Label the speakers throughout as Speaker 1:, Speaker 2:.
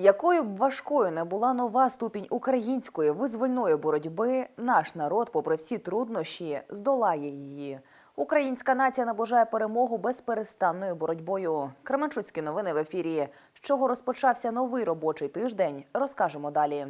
Speaker 1: Якою б важкою не була нова ступінь української визвольної боротьби, наш народ, попри всі труднощі, здолає її. Українська нація наближає перемогу безперестанною боротьбою. Кременчуцькі новини в ефірі. З чого розпочався новий робочий тиждень, розкажемо далі.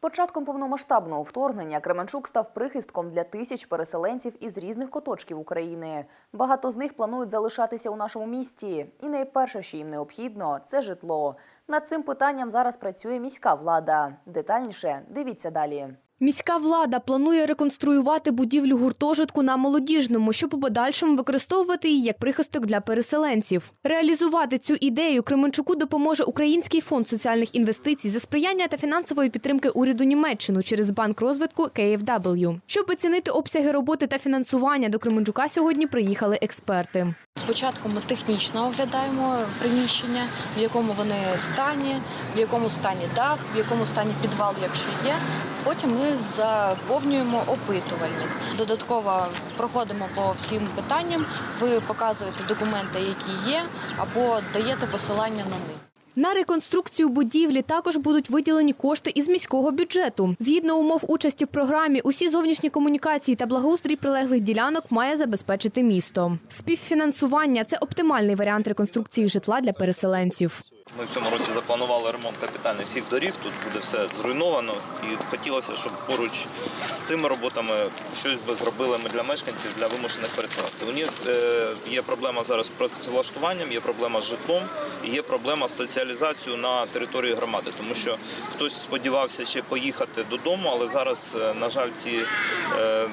Speaker 1: Початком повномасштабного вторгнення Кременчук став прихистком для тисяч переселенців із різних куточків України. Багато з них планують залишатися у нашому місті. І найперше, що їм необхідно, це житло. Над цим питанням зараз працює міська влада. Детальніше дивіться далі.
Speaker 2: Міська влада планує реконструювати будівлю гуртожитку на молодіжному, щоб у подальшому використовувати її як прихисток для переселенців. Реалізувати цю ідею Кременчуку допоможе Український фонд соціальних інвестицій за сприяння та фінансової підтримки уряду Німеччини через банк розвитку KFW. Щоб оцінити обсяги роботи та фінансування до Кременчука сьогодні приїхали експерти.
Speaker 3: Спочатку ми технічно оглядаємо приміщення, в якому вони стані, в якому стані дах, в якому стані підвал, якщо є. Потім ми заповнюємо опитувальник. Додатково проходимо по всім питанням. Ви показуєте документи, які є, або даєте посилання на них.
Speaker 2: На реконструкцію будівлі також будуть виділені кошти із міського бюджету. Згідно умов участі в програмі, усі зовнішні комунікації та благоустрій прилеглих ділянок має забезпечити місто. Співфінансування це оптимальний варіант реконструкції житла для переселенців.
Speaker 4: Ми в цьому році запланували ремонт капітальний всіх доріг. Тут буде все зруйновано, і хотілося, щоб поруч з цими роботами щось би зробили ми для мешканців, для вимушених переселенців. У них е, є проблема зараз з працевлаштуванням, є проблема з житлом і є проблема з соціалізацією на території громади, тому що хтось сподівався ще поїхати додому, але зараз, е, на жаль, ці е,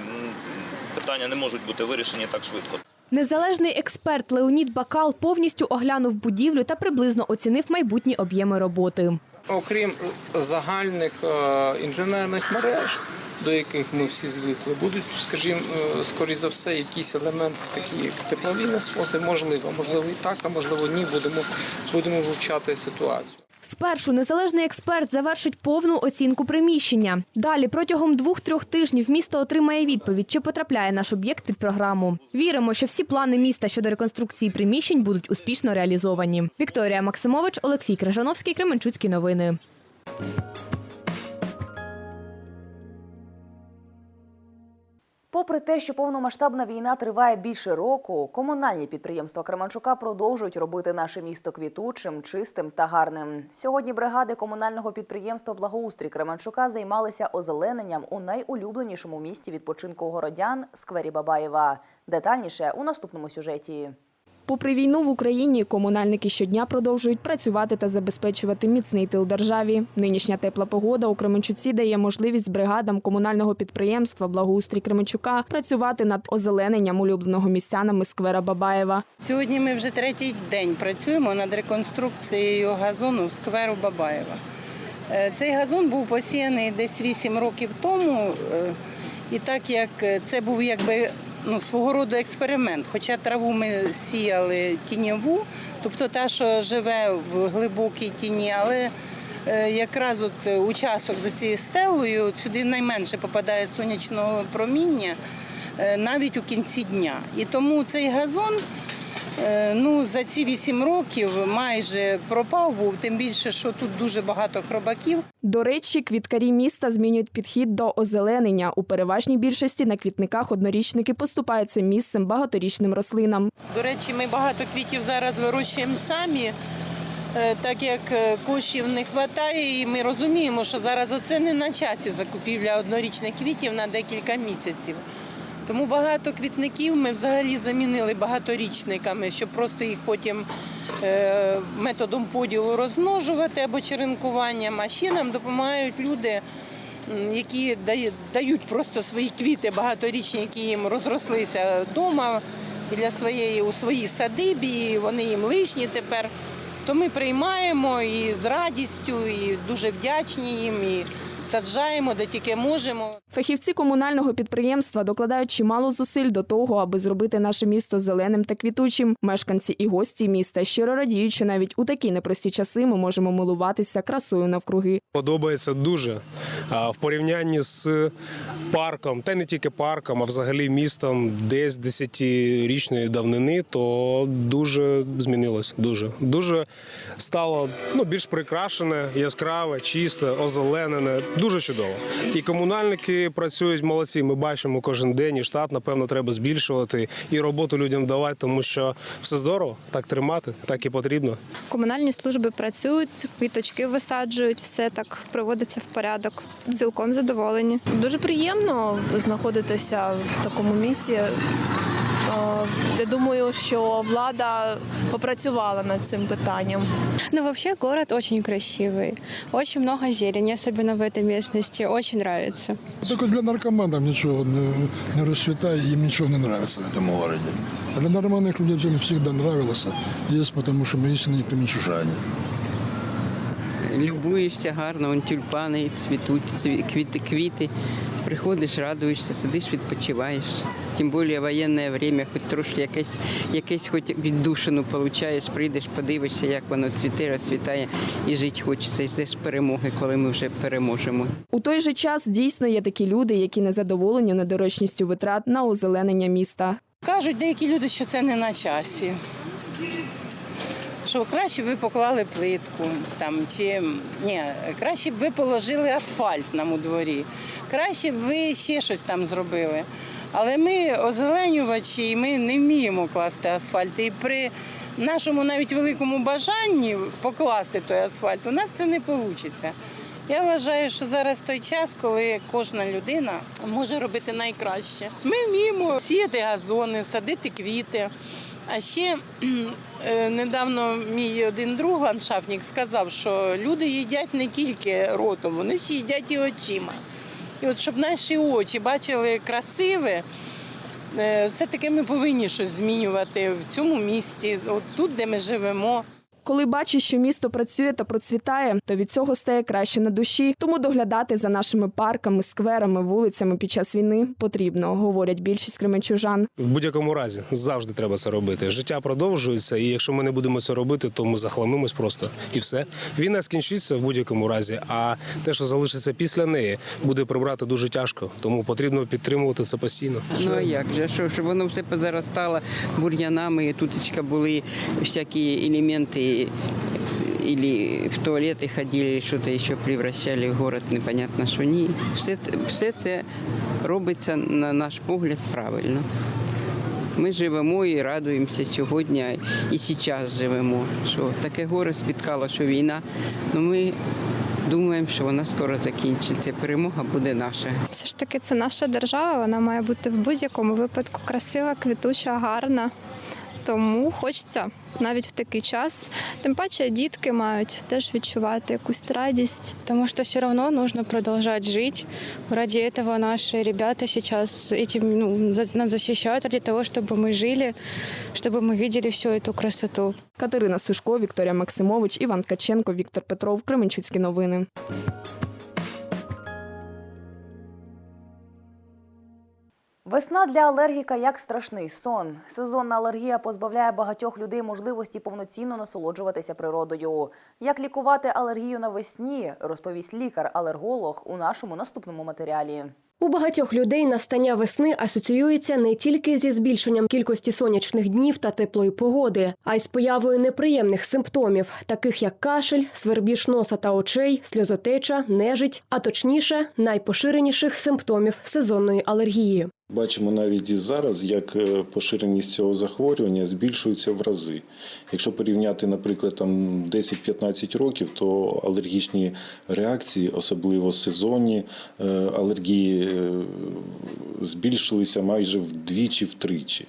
Speaker 4: питання не можуть бути вирішені так швидко.
Speaker 2: Незалежний експерт Леонід Бакал повністю оглянув будівлю та приблизно оцінив майбутні об'єми роботи.
Speaker 5: Окрім загальних е, інженерних мереж, до яких ми всі звикли, будуть, скажімо, е, скоріш за все, якісь елементи, такі як теплові насоси, можливо, можливо і так, а можливо ні. Будемо будемо вивчати ситуацію.
Speaker 2: Спершу незалежний експерт завершить повну оцінку приміщення. Далі протягом двох-трьох тижнів місто отримає відповідь, чи потрапляє наш об'єкт під програму. Віримо, що всі плани міста щодо реконструкції приміщень будуть успішно реалізовані. Вікторія Максимович, Олексій Крижановський, Кременчуцькі новини.
Speaker 1: Попри те, що повномасштабна війна триває більше року, комунальні підприємства Кременчука продовжують робити наше місто квітучим, чистим та гарним. Сьогодні бригади комунального підприємства Благоустрій Кременчука займалися озелененням у найулюбленішому місті відпочинку городян сквері Бабаєва. Детальніше у наступному сюжеті.
Speaker 6: Попри війну в Україні, комунальники щодня продовжують працювати та забезпечувати міцний тил державі. Нинішня тепла погода у Кременчуці дає можливість бригадам комунального підприємства Благоустрій Кременчука працювати над озелененням улюбленого містянами сквера Бабаєва.
Speaker 7: Сьогодні ми вже третій день працюємо над реконструкцією газону скверу Бабаєва. Е, Цей газон був посіяний десь 8 років тому, е, і так як це був якби ну, свого роду експеримент, хоча траву ми сіяли тіньову, тобто та, що живе в глибокій тіні, але е, якраз от участок за цією стелою сюди найменше попадає сонячного проміння е, навіть у кінці дня. І тому цей газон Ну, за ці вісім років майже пропав був, тим більше, що тут дуже багато хробаків.
Speaker 6: До речі, квіткарі міста змінюють підхід до озеленення. У переважній більшості на квітниках однорічники поступаються місцем багаторічним рослинам.
Speaker 7: До речі, ми багато квітів зараз вирощуємо самі, е, так як е, коштів не вистачає, і ми розуміємо, що зараз оце не на часі закупівля однорічних квітів на декілька місяців. Тому багато квітників ми взагалі замінили багаторічниками, щоб просто їх потім е, методом поділу розмножувати або черенкуванням. А ще нам допомагають люди, які дають просто свої квіти багаторічні, які їм розрослися вдома для своєї у своїй садибі, і вони їм лишні тепер. То ми приймаємо і з радістю, і дуже вдячні їм. І саджаємо, де тільки можемо.
Speaker 6: Фахівці комунального підприємства докладають чимало зусиль до того, аби зробити наше місто зеленим та квітучим. Мешканці і гості міста щиро радіють, що навіть у такі непрості часи ми можемо милуватися красою навкруги.
Speaker 8: Подобається дуже в порівнянні з парком, та не тільки парком, а взагалі містом десь 10-річної давнини, то дуже змінилось. Дуже дуже стало ну більш прикрашене, яскраве, чисте, озеленене. Дуже чудово. І комунальники працюють молодці. Ми бачимо кожен день. І штат, напевно, треба збільшувати і роботу людям давати, тому що все здорово, так тримати, так і потрібно.
Speaker 9: Комунальні служби працюють, квіточки висаджують, все так приводиться в порядок. Цілком задоволені.
Speaker 3: Дуже приємно знаходитися в такому місці. Е, Я думаю, що влада попрацювала над цим питанням.
Speaker 9: Ну, вообще город очень красивый. Очень много зелени, особенно в этой местности. Очень нравится.
Speaker 10: Только для наркоманов ничего не, не расцветает, им ничего не нравится в этом городе. А для нормальных людей всем всегда нравилось. Есть, потому что мы истинные примечужане.
Speaker 11: Любуєшся гарно, вон тюльпани цвітуть, цві- квіти, квіти. Приходиш, радуєшся, сидиш, відпочиваєш. Тим більше воєнне время, хоч трошки якесь, якесь хоч віддушину получаєш, прийдеш, подивишся, як воно цвіте, розцвітає, і жити хочеться, і ждеш перемоги, коли ми вже переможемо.
Speaker 6: У той же час дійсно є такі люди, які не задоволені недоречністю витрат на озеленення міста.
Speaker 7: Кажуть деякі люди, що це не на часі. Що краще ви поклали плитку там, чи ні, краще б ви положили асфальт нам у дворі, краще б ви ще щось там зробили. Але ми озеленювачі, і ми не вміємо класти асфальт. І при нашому навіть великому бажанні покласти той асфальт, у нас це не вийде. Я вважаю, що зараз той час, коли кожна людина може робити найкраще. Ми вміємо сіяти газони, садити квіти. А ще е, недавно мій один друг ландшафтник сказав, що люди їдять не тільки ротом, вони ще їдять і очима. І от щоб наші очі бачили красиве, е, все-таки ми повинні щось змінювати в цьому місті, от тут, де ми живемо.
Speaker 6: Коли бачиш, що місто працює та процвітає, то від цього стає краще на душі. Тому доглядати за нашими парками, скверами, вулицями під час війни потрібно, говорять більшість кременчужан.
Speaker 8: В будь-якому разі завжди треба це робити. Життя продовжується, і якщо ми не будемо це робити, то ми захламимось просто і все. Війна скінчиться в будь-якому разі, а те, що залишиться після неї, буде прибрати дуже тяжко. Тому потрібно підтримувати це постійно.
Speaker 11: Ну а як же, щоб, щоб воно все позаростало бур'янами, тутечка були всякі елементи, или в туалети ходили, що-то ще превращали в город, непонятно що ні. Все, все це робиться, на наш погляд, правильно. Ми живемо і радуємося сьогодні, і зараз живемо. Що таке горе спіткало, що війна. Ну ми думаємо, що вона скоро закінчиться. Перемога буде наша.
Speaker 9: Все ж таки, це наша держава, вона має бути в будь-якому випадку красива, квітуча, гарна. Тому хочеться навіть в такий час. Тим паче дітки мають теж відчувати якусь радість.
Speaker 12: Потому что все равно нужно продолжать жить. Ради этого наши ребята сейчас этим ну, за- нас защищают, ради того, чтобы мы жили, чтобы мы видели всю эту красоту.
Speaker 6: Катерина Сушко, Вікторія Максимович, Іван Ткаченко, Віктор Петров. Кременчуцькі новини.
Speaker 1: Весна для алергіка як страшний сон. Сезонна алергія позбавляє багатьох людей можливості повноцінно насолоджуватися природою. Як лікувати алергію навесні, розповість лікар-алерголог у нашому наступному матеріалі.
Speaker 13: У багатьох людей настання весни асоціюється не тільки зі збільшенням кількості сонячних днів та теплої погоди, а й з появою неприємних симптомів, таких як кашель, свербіж носа та очей, сльозотеча, нежить, а точніше, найпоширеніших симптомів сезонної алергії.
Speaker 14: Бачимо навіть і зараз, як е, поширеність цього захворювання збільшується в рази. Якщо порівняти, наприклад, там 10-15 років, то алергічні реакції, особливо сезонні е, алергії, е, збільшилися майже вдвічі-втричі.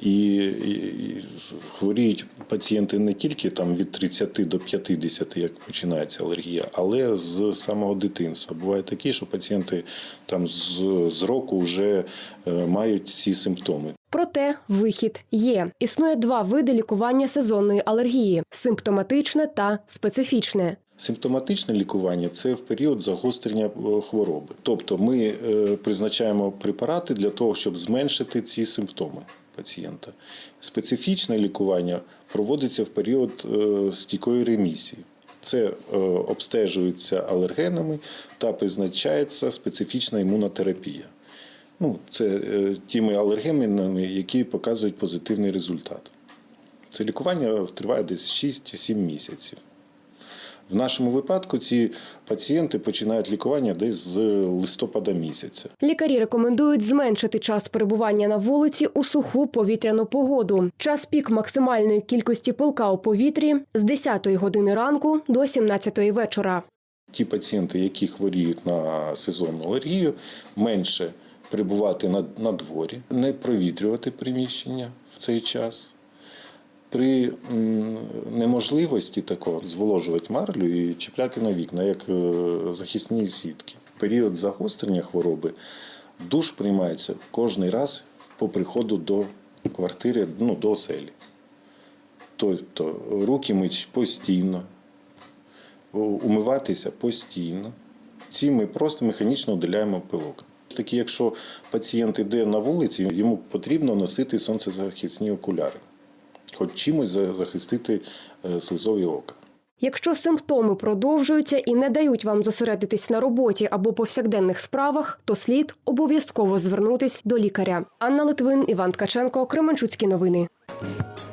Speaker 14: І, і, хворіють пацієнти не тільки там від 30 до 50, як починається алергія, але з самого дитинства. Буває такі, що пацієнти там з, з року вже е, мають ці симптоми.
Speaker 13: Проте вихід є. Існує два види лікування сезонної алергії: симптоматичне та специфічне.
Speaker 14: Симптоматичне лікування це в період загострення е, хвороби. Тобто ми е, призначаємо препарати для того, щоб зменшити ці симптоми пацієнта. Специфічне лікування проводиться в період е, стійкої ремісії. Це е, обстежується алергенами та призначається специфічна імунотерапія. Ну, це е, тими алергенами, які показують позитивний результат. Це лікування триває десь 6-7 місяців. В нашому випадку ці пацієнти починають лікування десь з листопада місяця.
Speaker 13: Лікарі рекомендують зменшити час перебування на вулиці у суху повітряну погоду. Час пік максимальної кількості пилка у повітрі з 10 години ранку до 17 вечора.
Speaker 14: Ті пацієнти, які хворіють на сезонну алергію, менше перебувати на, на дворі, не провітрювати приміщення в цей час. При неможливості такого зволожувати марлю і чіпляти на вікна, як е, захисні сітки. Період загострення хвороби душ приймається кожен раз по приходу до квартири, ну, до оселі. Тобто руки мить постійно, умиватися постійно. Ці ми просто механічно удаляємо пилок. Такі, якщо пацієнт йде на вулиці, йому потрібно носити сонцезахисні окуляри, хоч чимось за- захистити е, слизові ока.
Speaker 13: Якщо симптоми продовжуються і не дають вам зосередитись на роботі або повсякденних справах, то слід обов'язково звернутись до лікаря. Анна Литвин, Іван Ткаченко, Кременчуцькі новини.
Speaker 1: –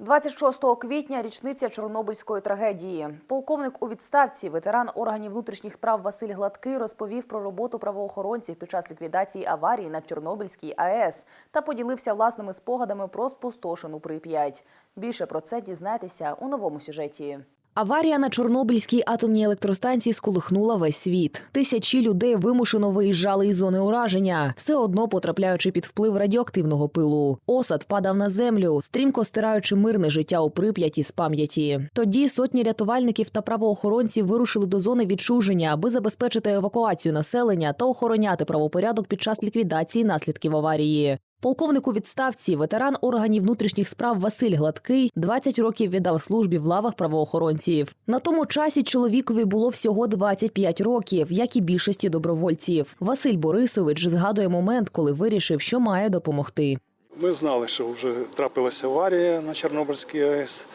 Speaker 1: 26 квітня річниця Чорнобильської трагедії. Полковник у відставці, ветеран органів внутрішніх справ Василь Гладкий розповів про роботу правоохоронців під час ліквідації аварії на Чорнобильській АЕС та поділився власними спогадами про спустошену Прип'ять. Більше про це дізнайтеся у новому сюжеті. Аварія на Чорнобильській атомній електростанції сколихнула весь світ. Тисячі людей вимушено виїжджали із зони ураження, все одно потрапляючи під вплив радіоактивного пилу. Осад падав на землю, стрімко стираючи мирне життя у Прип'яті з пам'яті. Тоді сотні рятувальників та правоохоронців вирушили до зони відчуження, аби забезпечити евакуацію населення та охороняти правопорядок під час ліквідації наслідків аварії. Полковник у відставці, ветеран органів внутрішніх справ Василь Гладкий 20 років віддав службі в лавах правоохоронців. На тому часі чоловікові було всього 25 років, як і більшості добровольців. Василь Борисович згадує момент, коли вирішив, що має допомогти.
Speaker 15: Ми знали, що вже трапилася аварія на Чорнобильській АЕС.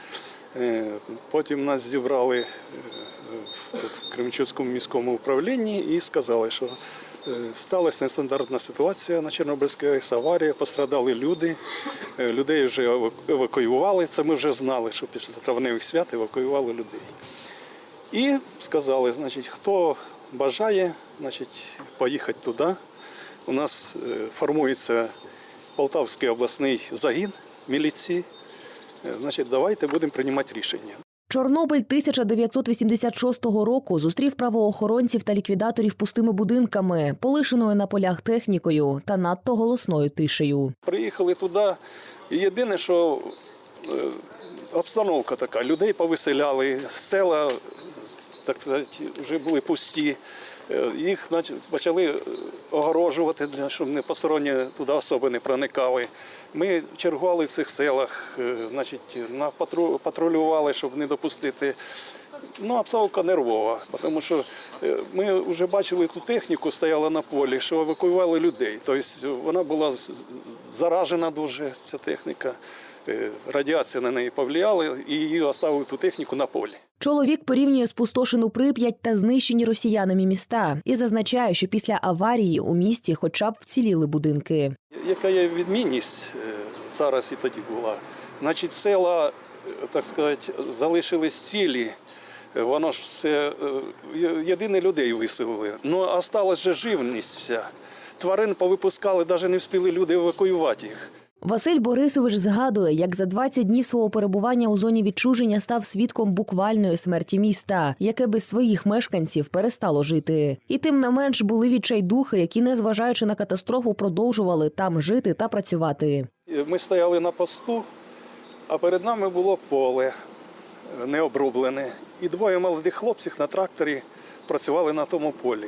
Speaker 15: Е, Потім нас зібрали е, в- Кременчуцькому міському управлінні і сказали, що сталася нестандартна ситуація на Чорнобильській АЕС, аварія, пострадали люди, е, людей вже евакуювали. Це ми вже знали, що після травневих свят евакуювали людей. І сказали, значить, хто бажає, значить, поїхати туди. У нас е, формується Полтавський обласний загін міліції. Е, Значить, давайте будемо приймати рішення.
Speaker 1: Чорнобиль 1986 року зустрів правоохоронців та ліквідаторів пустими будинками, полишеною на полях технікою та надто голосною тишею.
Speaker 15: Приїхали туди. Єдине, що е, обстановка така, людей повиселяли, села, так сказати, вже були пусті. Е, Їх почали е, огорожувати, щоб не посторонні туди особи не проникали. Ми чергували в цих селах, е, значить, на патрулювали, щоб не допустити. Ну, обстановка нервова, тому що ми вже бачили ту техніку, стояла на полі, що евакуювали людей. Тобто вона була заражена дуже, ця техніка. Радіація на неї повлияла і її оставили ту техніку на полі.
Speaker 1: Чоловік порівнює спустошену Прип'ять та знищені росіянами міста і зазначає, що після аварії у місті хоча б вціліли будинки.
Speaker 15: Яка є відмінність е, зараз і тоді була? Значить, села, е, так сказати, залишились цілі. Е, Воно ж все єдине людей виселили. Ну, а сталася живність вся. Тварин повипускали, навіть не встигли люди евакуювати їх.
Speaker 1: Василь Борисович згадує, як за 20 днів свого перебування у зоні відчуження став свідком буквальної смерті міста, яке без своїх мешканців перестало жити. І тим не менш були відчайдухи, які, незважаючи на катастрофу, продовжували там жити та працювати.
Speaker 15: Е, Ми стояли на посту, а перед нами було поле е, необроблене. І двоє молодих хлопців на тракторі працювали на тому полі.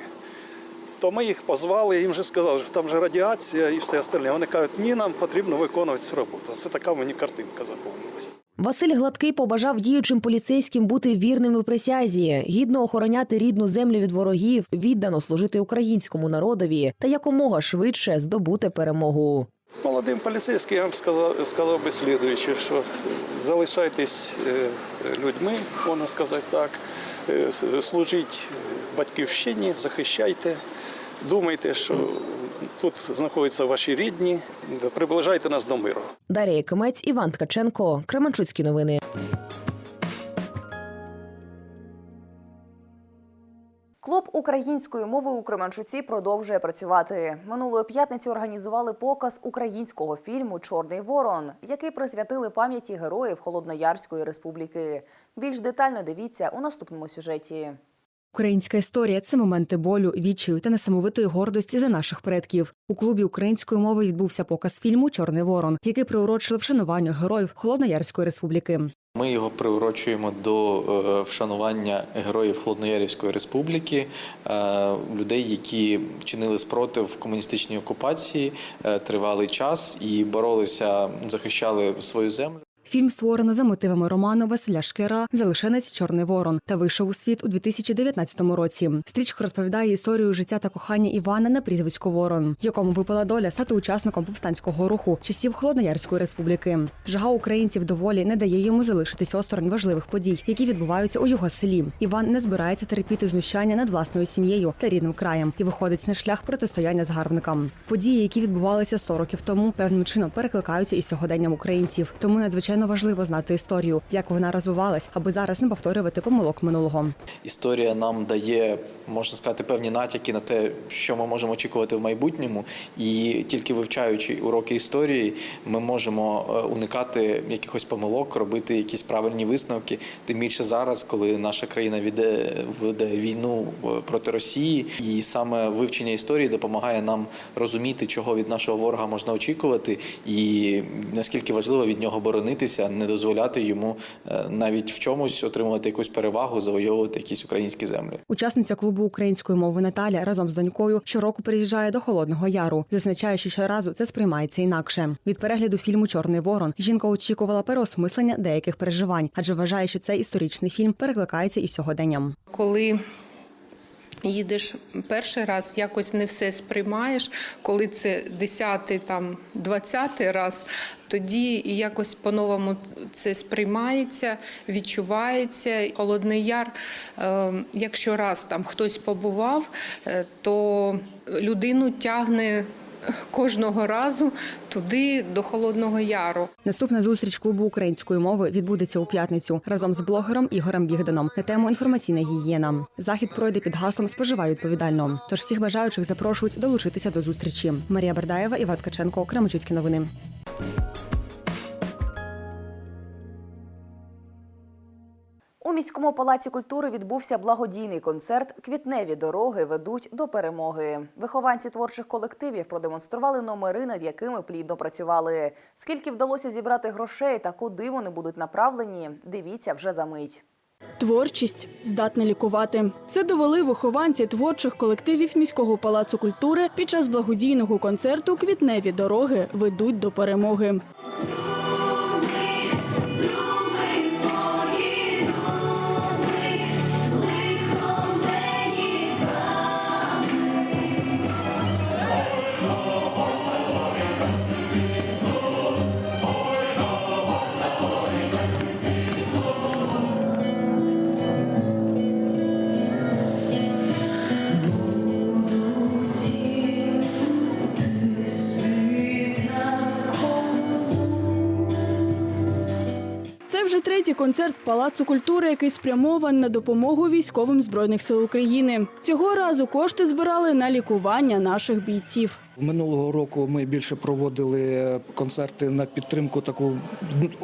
Speaker 15: То ми їх позвали, їм вже сказали, що там же радіація і все остальне. Вони кажуть, ні, нам потрібно виконувати цю роботу. Це така мені картинка заповнилась.
Speaker 1: Василь Гладкий побажав діючим поліцейським бути вірними присязі, гідно охороняти рідну землю від ворогів, віддано служити українському народові та якомога швидше здобути перемогу.
Speaker 15: Молодим поліцейським я вам сказав, сказав би слідуюче, що залишайтесь е, людьми, можна сказати так, е, служіть батьківщині, захищайте, думайте, що тут знаходяться ваші рідні, приближайте нас до миру.
Speaker 1: Дар'я Кимець, Іван Ткаченко, Кременчуцькі новини. Клуб української мови у Кременчуці продовжує працювати. Минулої п'ятниці організували показ українського фільму Чорний ворон, який присвятили пам'яті героїв Холодноярської республіки. Більш детально дивіться у наступному сюжеті.
Speaker 16: Українська історія це моменти болю, відчаю та несамовитої гордості за наших предків. У клубі української мови відбувся показ фільму Чорний ворон, який приурочили вшануванню героїв Холодноярської республіки.
Speaker 17: Ми його приурочуємо до е, вшанування героїв Холодноярівської республіки, е, людей, які чинили спротив комуністичній окупації е, тривалий час і боролися, захищали свою землю.
Speaker 16: Фільм створено за мотивами роману Василя Шкера Залишенець Чорний Ворон та вийшов у світ у 2019 році. Стрічка розповідає історію життя та кохання Івана на прізвисько Ворон, якому випала доля стати учасником повстанського руху часів Холодноярської республіки. Жага українців до волі не дає йому залишитись осторонь важливих подій, які відбуваються у його селі. Іван не збирається терпіти знущання над власною сім'єю та рідним краєм і виходить на шлях протистояння згарбникам. Події, які відбувалися 100 років тому, певним чином перекликаються із сьогоденням українців. Тому надзвичайно важливо знати історію, як вона розвивалась, аби зараз не повторювати помилок минулого.
Speaker 17: Історія нам дає, можна сказати, певні натяки на те, що ми можемо очікувати в майбутньому, і тільки вивчаючи уроки історії, ми можемо е, уникати якихось помилок, робити якісь правильні висновки. Тим більше зараз, коли наша країна веде, веде війну е, проти Росії, і саме вивчення історії допомагає нам розуміти, чого від нашого ворога можна очікувати, і наскільки важливо від нього боронитися, не дозволяти йому е, навіть в чомусь отримувати якусь перевагу, завойовувати якісь українські землі.
Speaker 16: Учасниця клубу української мови Наталя разом з донькою щороку приїжджає до Холодного Яру, зазначає, що щоразу це сприймається інакше. Від перегляду фільму Чорний ворон жінка очікувала переосмислення деяких переживань, адже вважає, що цей історичний фільм перекликається із сьогоденням.
Speaker 18: коли їдеш перший раз, якось не все сприймаєш. Коли це десятий, там двадцятий раз, тоді якось по-новому це сприймається, відчувається. Холодний яр, е, якщо раз там хтось побував, е, то людину тягне. Кожного разу туди до Холодного Яру.
Speaker 16: Наступна зустріч клубу української мови відбудеться у п'ятницю разом з блогером Ігорем Бігданом на тему інформаційна гігієна. Захід пройде під гаслом Споживай відповідально. Тож всіх бажаючих запрошують долучитися до зустрічі. Марія Бердаєва, Іван Ткаченко, Кременчуцькі новини.
Speaker 1: У міському палаці культури відбувся благодійний концерт. Квітневі дороги ведуть до перемоги. Вихованці творчих колективів продемонстрували номери, над якими плідно працювали. Скільки вдалося зібрати грошей та куди вони будуть направлені, дивіться вже за мить.
Speaker 6: Творчість здатна лікувати. Це довели вихованці творчих колективів міського палацу культури під час благодійного концерту Квітневі дороги ведуть до перемоги. Третій концерт Палацу культури, який спрямований на допомогу військовим збройних сил України. Цього разу кошти збирали на лікування наших бійців.
Speaker 19: Минулого року ми більше проводили концерти на підтримку такого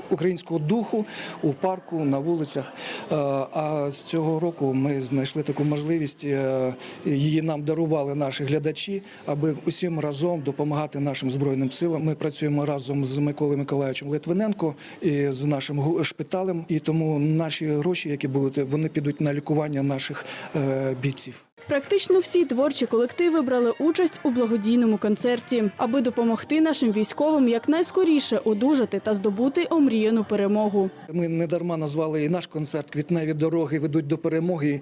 Speaker 19: українського духу у парку, на вулицях. Е, А з цього року ми знайшли таку можливість. е, Її нам дарували наші глядачі, аби усім разом допомагати нашим збройним силам. Ми працюємо разом з Миколою Миколаївичем Литвиненко і з нашим шпиталем
Speaker 16: і тому наші гроші, які будуть, вони підуть на лікування наших е, бійців.
Speaker 6: Практично всі творчі колективи брали участь у благодійному концерті, аби допомогти нашим військовим якнайскоріше одужати та здобути омріяну перемогу.
Speaker 16: Ми не дарма назвали і наш концерт Квітневі дороги ведуть до перемоги.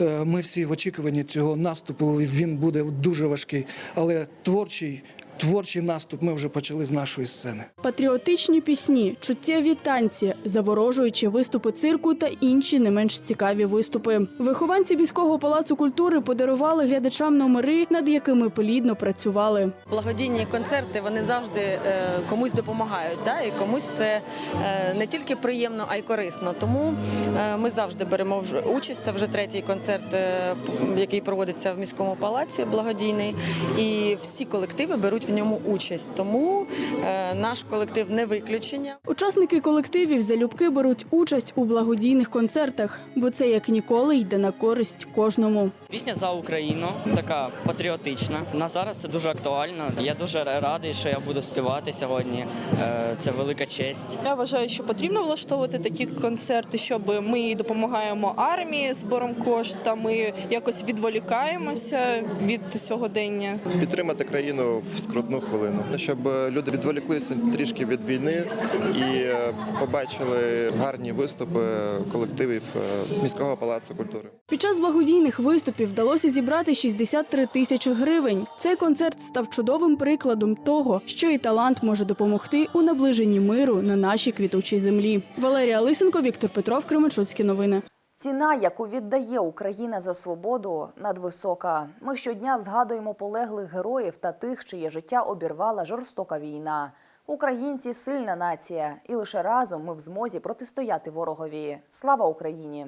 Speaker 16: Е, Ми всі в очікуванні цього наступу. Він буде дуже важкий, але творчий. Творчий наступ ми вже почали з нашої сцени.
Speaker 6: Патріотичні пісні, чуттєві танці, заворожуючі виступи цирку та інші не менш цікаві виступи. Вихованці міського палацу культури подарували глядачам номери, над якими плідно працювали.
Speaker 20: Благодійні концерти вони завжди е, комусь допомагають, да? і комусь це е, не тільки приємно, а й корисно. Тому е, ми завжди беремо вже участь. Це вже третій концерт, е, який проводиться в міському палаці, благодійний. І всі колективи беруть в ньому участь. Тому е, наш колектив не виключення.
Speaker 6: Учасники колективів залюбки беруть участь у благодійних концертах, бо це як ніколи йде на користь кожному.
Speaker 11: Пісня за Україну така патріотична. На зараз це дуже актуально. Я дуже радий, що я буду співати сьогодні. Е, Це велика честь.
Speaker 12: Я вважаю, що потрібно влаштовувати такі концерти, щоб ми допомагаємо армії збором коштами, якось відволікаємося від сьогодення.
Speaker 21: підтримати країну в скрутну хвилину, щоб люди відволіклися трішки від війни і е, побачили гарні виступи колективів е, міського палацу культури.
Speaker 6: Під час благодійних виступів вдалося зібрати 63 тисячі гривень. Цей концерт став чудовим прикладом того, що і талант може допомогти у наближенні миру на нашій квітучій землі. Валерія Лисенко, Віктор Петров, Кременчуцькі новини.
Speaker 1: Ціна, яку віддає Україна за свободу, надвисока. Ми щодня згадуємо полеглих героїв та тих, чиє життя обірвала жорстока війна. Українці сильна нація, і лише разом ми в змозі протистояти ворогові. Слава Україні!